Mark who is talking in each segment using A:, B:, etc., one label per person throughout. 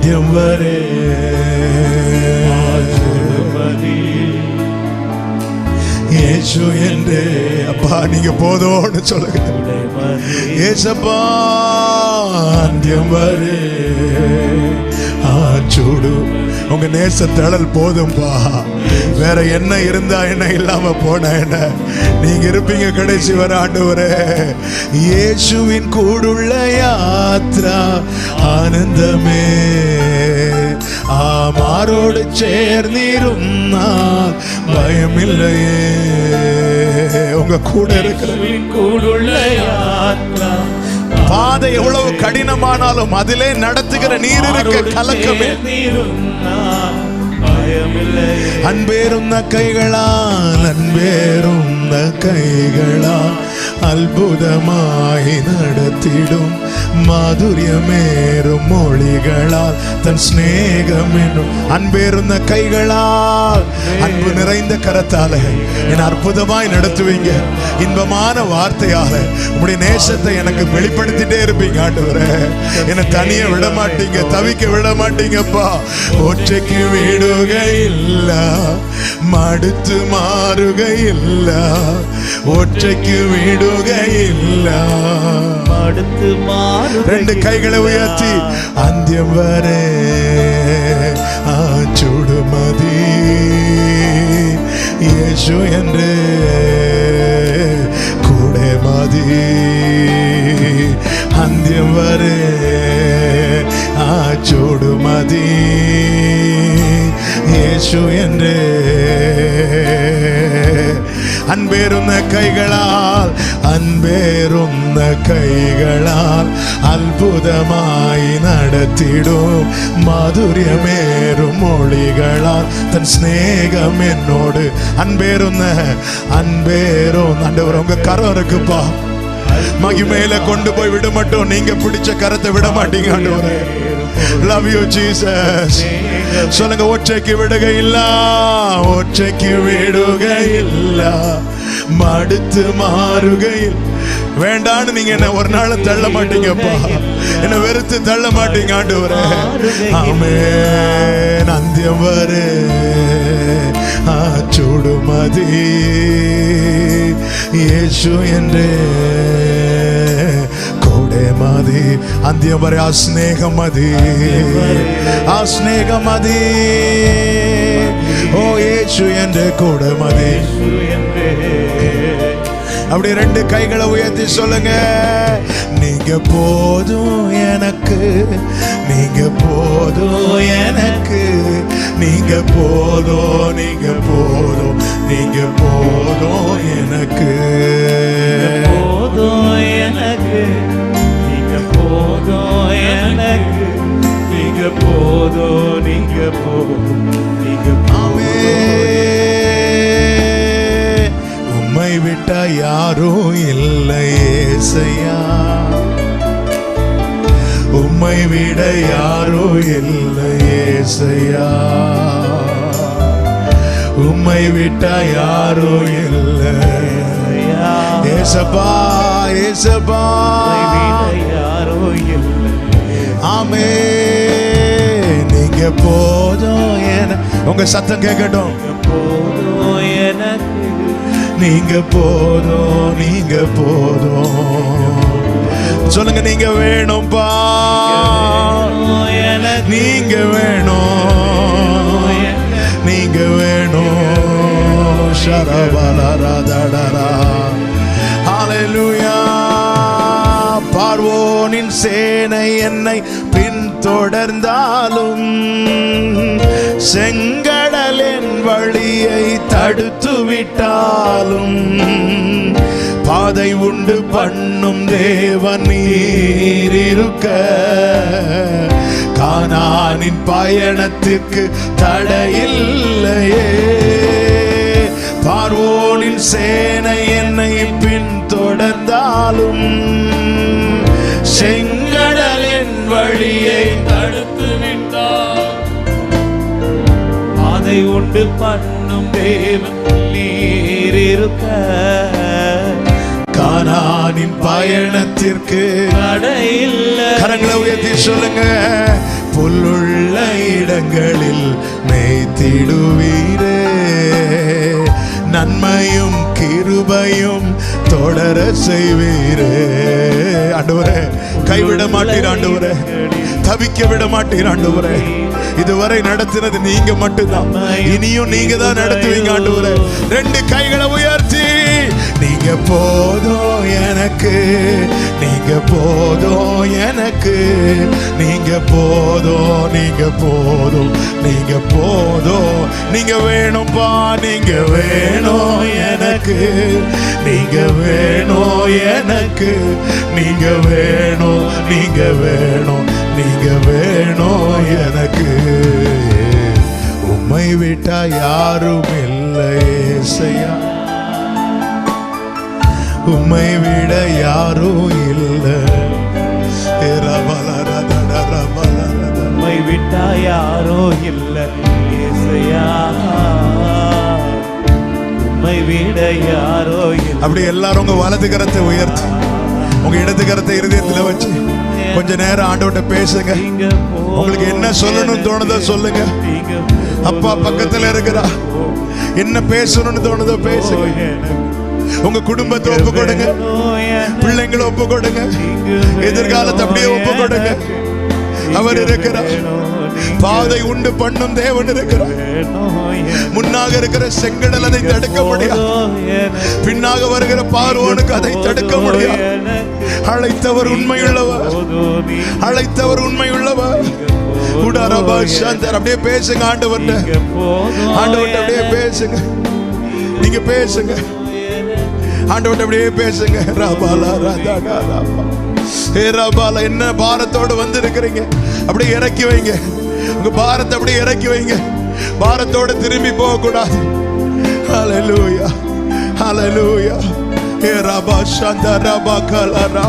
A: அந்தியம் வரே. இயேசு என்று. அப்பா நீங்க போதோன்னு சொல்லுங்க. ஏசப்பா அந்தியம் வரே. ஆச்சூடு உங்க நேச தழல் போதும்பா. வேற என்ன இருந்தா என்ன இல்லாம போன என்ன? நீங்க இருப்பீங்க கடைசி வர ஆண்டவரே. இயேசுவின் கூடுள்ள யாத்ரா ஆனந்தமே. ஆமாரோடு சேர்ந்திருந்தால் பயமில்லையே. உங்க கூட இருக்கிற
B: கூடுள்ள யாத்ரா
A: பாதை எவ்வளவு கடினமானாலும் அதிலே நடத்துகிற நீர் இருக்க கலக்கமே. அன்பேருந்த கைகளால் அன்பேருந்த கைகளால். அற்புதமாய் நடத்திடும். மாதுரியமேறும் மொழிகளால் தன் சிநேகம் என்னும் அன்பேருந்த கைகளால் அன்பு நிறைந்த கரத்தால என்னை அற்புதமாய் நடத்துவீங்க. இன்பமான வார்த்தையால உங்களுடைய நேசத்தை எனக்கு வெளிப்படுத்திட்டே இருப்பீங்க ஆண்டவரே. என்னை தனிய விட மாட்டீங்க தவிக்க விட மாட்டீங்கப்பா ஒற்றைக்கு விடுக இல்ல மடுத்து மாறுக இல்ல ஒற்றைக்கு விடு இல்ல
B: அடுத்து மாறு
A: ரெண்டு கைகளை உயர்த்தி அந்தியம் வரே ஆச்சுடுமதி இயேசு என்று கூட மதி. அந்தியம் வரே ஆச்சுடுமதி இயேசு என்று அன்பேருந்த கைகளால் அன்பேருந்த கைகளால் அற்புதமாய் நடத்திடும். மாதுரியமேறும் மொழிகளால் தன் சிநேகம் என்னோடு அன்பேருந்த அன்பேரும் ஆண்டவர் உங்க கரம் இருக்குப்பா. மகிமையில கொண்டு போய் விட மாட்டோம். நீங்க பிடிச்ச கரத்தை விட மாட்டீங்க ஆண்டவரே. லவ் யூ ஜீசஸ் சொல்லுங்க ஒற்றைக்கு விடுக இல்ல ஒற்றைக்கு விடுக இல்ல மடுத்து மாறுகையில் வேண்டான்னு நீங்க என்ன ஒரு நாள் தள்ள மாட்டீங்கப்பா என்ன வெறுத்து தள்ள மாட்டீங்க ஆண்டவரே ஆமே அந்தியம் வரே ஆச்சுடுமதி இயேசு என்றே കൂടെ മതി അന്ത്യം വരെ ആ സ്നേഹം മതി ആ സ്നേഹം മതി ഓ യേശു എന്റെ കൂടെ മതി அப்படி ரெண்டு கைகளை உயர்த்தி சொல்லுங்க. நீங்க போதும் எனக்கு நீங்க போதும் எனக்கு நீங்க போதும் நீங்க போதும் நீங்க போதும் எனக்கு.
B: போதும் எனக்கு நீங்க போதும் எனக்கு நீங்க போதும் நீங்க போதும்.
A: உம்மை யாரும் இல்லை ஏசையா. உம்மை விட யாரும் இல்லை ஏசையா. உம்மை விட்ட யாரும் இல்லை. ஏசப்பா ஏசப்பா.
B: யாரோ இல்லை
A: ஆமே நீங்க போதும் என உங்க சத்தம் கேட்கட்டும். நீங்க போதும் நீங்க போதும். சொல்லுங்க நீங்க வேணும்பா.
B: எனக்கு
A: நீங்க வேணும். நீங்க வேணும். ஷரபலரதடரா ஹalleluya. பார்வோனின் சேனை என்னை பின்தொடர்ந்தாலும் செங்க வழியை தடுத்து விட்டாலும் பாதை உண்டு பண்ணும் தேவன் நீர் இருக்க கானானின் பயணத்திற்கு தடையில்லையே. பார்வோனின் சேனை என்னை பின்தொடர்ந்தாலும் செங்கடலின் வழியை
B: தடுத்து உண்டு பண்ணும் தேவன் நீர் இருக்க.
A: கானானின் பயணத்திற்கு
B: தடையில்லை.
A: கரங்களை உயர்த்தி சொல்லுங்க. புல்லுள்ள கரங்களில் மேய்த்திடுவீரே. நன்மையும் கிருபையும் தொடர செய்வீரே. ஆண்டவரே கைவிட மாட்டீர் ஆண்டவரே. தவிக்க விட மாட்டீர் ஆண்டவரே. இதுவரை நடத்தினது நீங்க மட்டும்தான். இனியும் நீங்க தான் நடத்துவீங்க ஆண்டவரே. ரெண்டு கைகளை உயர்த்தி நீங்க போதும் எனக்கு நீங்க போதும் எனக்கு நீங்க போதும் போதும். நீங்க போதும். நீங்க வேணும்பா நீங்க வேணும் எனக்கு. நீங்க வேணும் எனக்கு. நீங்க வேணும் நீங்க வேணும் நீங்க வேணும் எனக்கு. உம்மை விட்டா யாரும் இல்லை செய்யா உம்மை விட யாரும் இல்லை.
B: உம்மை விட்டா யாரோ இல்ல. உம்மை விட யாரோ
A: அப்படி எல்லாரும் உங்க வலது கரத்தை உயர்த்தி உங்க இடது கரத்தை இருதயத்துல வச்சு கொஞ்ச நேரம் ஆண்டவட்ட பேசுங்க. உங்களுக்கு என்ன சொல்லணும்னு தோணுதோ சொல்லுங்க. அப்பா பக்கத்துல இருக்கிறா. என்ன பேசணும்னு தோணுதோ பேசுங்க. உங்க குடும்பத்தை ஒப்பு கொடுங்க. பிள்ளைங்களை ஒப்பு கொடுங்க. எதிர்காலத்தை அப்படியே ஒப்பு கொடுங்க. அவர் இருக்கிறார். பாதை உண்டு பண்ணும் தேவன் இருக்கிறார். முன்னாக இருக்கிற செங்கடல் அதை தடுக்க முடியாது. பின்னாக வருகிற பார்வோனுக்கு அதை தடுக்க முடியாது. அழைத்தவர் உண்மையுள்ளவர். அழைத்தவர் உண்மையுள்ளவர். உடாரபா சாந்தர் அப்படியே பேசுங்க ஆண்டவர்ட்ட. ஆண்டவர்ட்ட அப்படியே பேசுங்க. நீங்க பேசுங்க. ஆண்டவர்கிட்ட அப்படியே பேசுங்க. ராபாலா ராதாடா ராபா ஏ ராபாலா என்ன பாரத்தோடு வந்திருக்கிறீங்க? அப்படியே இறக்கி வைங்க. உங்க பாரத்தை அப்படியே இறக்கி வைங்க. பாரத்தோடு திரும்பி போக கூடாது ஹalleluya ஹalleluya ஏ ராபா சாந்தா ராபா கலரா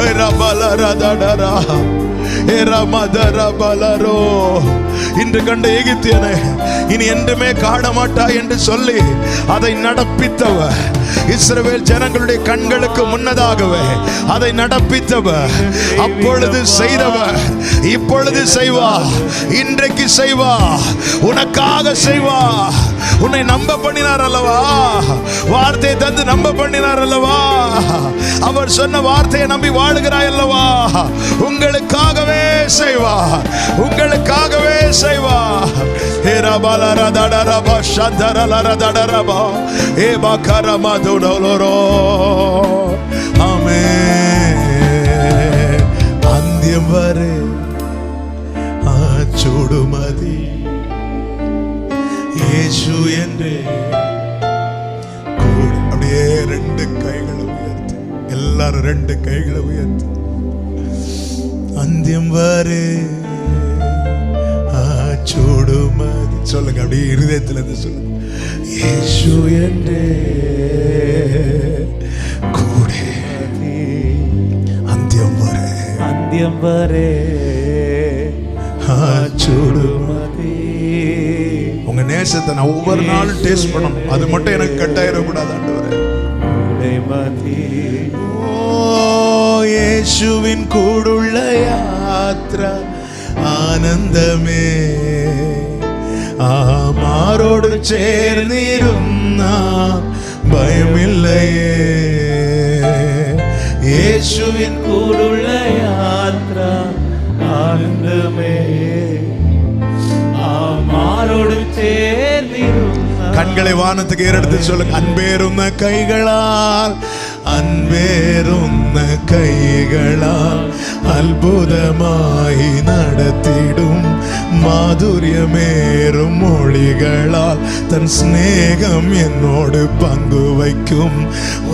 A: ஏ ராபாலா ராதாடா ஏ ராமதரா பலரோ இன்று கண்ட எகிப்தியனை இனி என்றுமே காண மாட்டாய் என்று சொல்லி அதை நடப்பித்தவர். இஸ்ரவேல் ஜனங்களுடைய கண்களுக்கு முன்னதாகவே அதை நடப்பித்தவர். அப்பொழுது செய்தவர். இப்பொழுது செய்வா. இன்றைக்கு செய்வா. உனக்காக செய்வா. உன்னை நம்ப பண்ணினார் அல்லவா? வார்த்தையை தந்து நம்ப பண்ணினார் அல்லவா? அவர் சொன்ன வார்த்தையை நம்பி வாழுகிறாய் அல்லவா? உங்களுக்காகவே செய்வா. உங்களுக்காகவே செய்வா. ஏ ரபால ரதட ரபா சந்தரல ரதட ரபா ஏ பக்கரமா துடலோரோ ஆமே அந்தியம் வரை ஆச்சூடுமதி இயேசு என்று கூட அப்படியே ரெண்டு கைகளை உயர்த்தி எல்லாரும் ரெண்டு கைகளை சொல்லுங்க அப்படியே இருதயத்துல இருந்து சொல்லுங்க இயேசு என்று கூட அந்தியம் வரை
B: அந்தியம் வரை
A: ஆச்சூடுமதி உங்க நேசத்தை நான் ஒவ்வொரு நாளும் டேஸ்ட் பண்ணணும் அது மட்டும் எனக்கு கட்டாயிடக்கூடாது ஆண்டவரே
B: மதி
A: ஓ യേശുവിൻ കൂടുള്ള യാത്ര ആനന്ദമേ ആമാരോട് ചേർന്നിരുന്ന ഭയമില്ലയേ. യേശുവിൻ
B: കൂടുള്ള യാത്ര ആനന്ദമേ. ആമാരോട് ചേർന്നിരുന്ന
A: കൺകളെ വാനത്ത് കീഴെടുത്ത് ചൊല്ലും അൻപേറുന്ന കൈകളാൽ അൻപേറുന്ന കൈകളാൽ അത്ഭുതമായി നടത്തിടും മാധുര്യമേറും മൊഴികളാൽ തൻ സ്നേഹം എന്നോട് പങ്കുവയ്ക്കും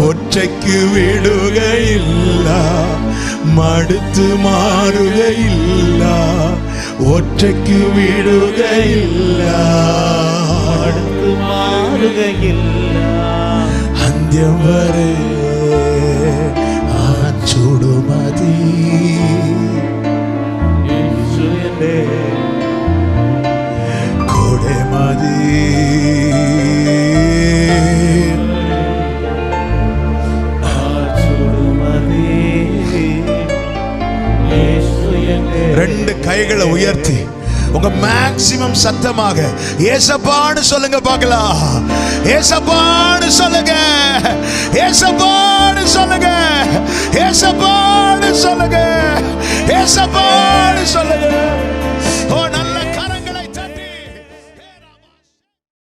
A: ഒറ്റയ്ക്ക് വിടുകയില്ല മടുത്തു മാറുകയില്ല ഒറ്റയ്ക്ക് വിടുകയില്ല
B: അടുത്തു മാറുകയില്ല
A: അന്ത്യം വരെ பயன்படுத்தி உங்க மேக்சிமம் சத்தமாக. ஏசப்பான்னு சொல்லுங்க பார்க்கலாம். ஏசப்பான்னு சொல்லுங்க. ஏசப்பான்னு சொல்லுங்க. ஏசப்பான்னு சொல்லுங்க. ஏசப்பான்னு சொல்லுங்க.